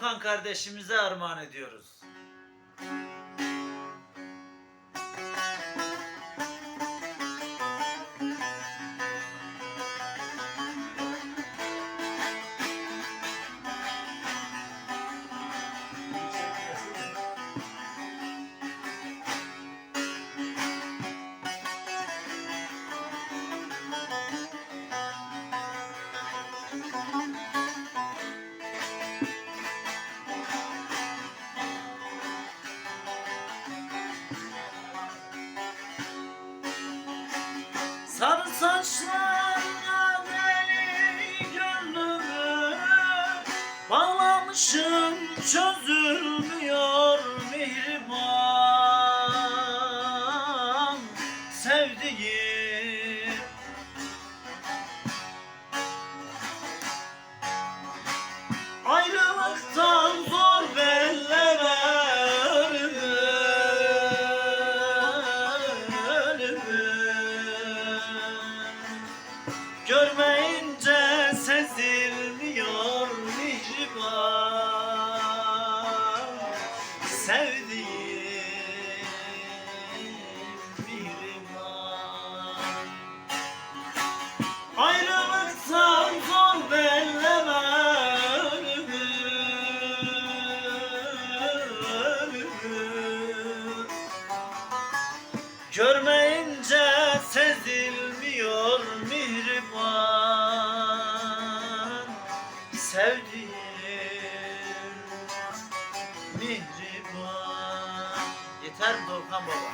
Doğukan kardeşimize armağan ediyoruz. Sarı saçlarına deli gönlümü Bağlamışım çözülmüyor mihriban Sevdiğim. Ayrılıktan Görmeyince sezilmiyor mihriban. Sevdiğim mihriban Ayrılıktan zor belleme Görmeyince sezilmiyor Sevdiğim mihriban Yeter mi Doğukan Baba?